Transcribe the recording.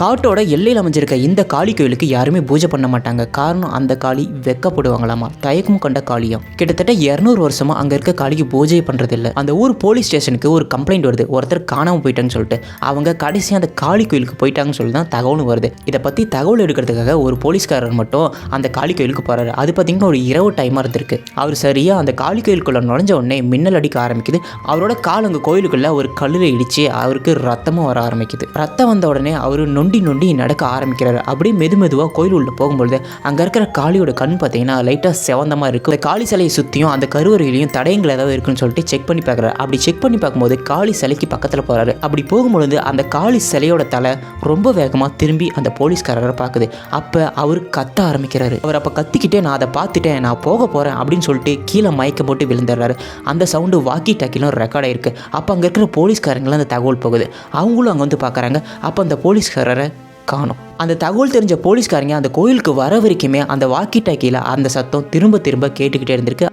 காட்டோட எல்லையில் அமைஞ்சிருக்க இந்த காளி கோயிலுக்கு யாருமே பூஜை பண்ண மாட்டாங்க. காரணம் அந்த காளி வெக்கப்படுவாங்களாமா? தயக்கம் கொண்ட காளியம். கிட்டத்தட்ட இரநூறு வருஷமா அங்க இருக்க காளிக்கு பூஜை பண்றது இல்லை அந்த ஊர் போலீஸ் ஸ்டேஷனுக்கு ஒரு கம்ப்ளைண்ட் வருது. ஒருத்தர் காணாம போயிட்டான்னு சொல்லிட்டு. அவங்க கடைசியாக அந்த காளி கோயிலுக்கு போயிட்டாங்கன்னு சொல்லி தான் தகவலும் வருது. இதை பத்தி தகவல் எடுக்கிறதுக்காக ஒரு போலீஸ்காரர் மட்டும் அந்த காளி கோயிலுக்கு போறாரு. அது பார்த்தீங்கன்னா ஒரு இரவு டைமாக இருந்திருக்கு. அவர் சரியா அந்த காளி கோயிலுக்குள்ள நுழைஞ்ச உடனே மின்னல் அடிக்க ஆரம்பிக்குது. அவரோட கால் அங்கே கோயிலுக்குள்ள ஒரு கல்லில் இடிச்சு அவருக்கு ரத்தமும் வர ஆரம்பிக்குது. ரத்தம் வந்த உடனே அவர் நொண்டி நொண்டி நடக்க ஆரம்பிக்கிறாரு. அப்படியே மெது மெதுவாக கோயில் உள்ள போகும்பொழுது அங்கே இருக்கிற காளியோட கண் பார்த்தீங்கன்னா லைட்டாக செவந்தமாக இருக்கும் அந்த காளி சிலையை சுற்றியும் அந்த கருவறையிலையும் தடயங்கள் ஏதாவது இருக்குன்னு சொல்லிட்டு செக் பண்ணி பார்க்குறாரு அப்படி செக் பண்ணி பார்க்கும்போது காளி சிலைக்கு பக்கத்தில் போகிறாரு அப்படி போகும்பொழுது அந்த காளி சிலையோட தலை ரொம்ப வேகமாக திரும்பி அந்த போலீஸ்காரரை பார்க்குது அப்போ அவர் கத்த ஆரம்பிக்கிறாரு. அவர் அப்போ கத்திக்கிட்டே நான் அதை பார்த்துட்டேன் நான் போக போகிறேன் அப்படின்னு சொல்லிட்டு கீழே மயக்க போட்டு விழுந்துடுறாரு. அந்த சவுண்டு வாக்கி டாக்கிலும் ரெக்கார்ட் ஆயிருக்கு. அப்போ அங்கே இருக்கிற போலீஸ்காரங்களும் அந்த தகவல் போகுது. அவங்களும் அங்கே வந்து பார்க்குறாங்க அப்போ அந்த போலீஸ்காரர் காணும். அந்த தகவல் தெரிஞ்ச போலீஸ்காரங்க அந்த கோயிலுக்கு வர வரைக்குமே அந்த வாக்கி டாக்கியில் அந்த சத்தம் திரும்ப திரும்ப கேட்டுக்கிட்டே இருந்திருக்கு.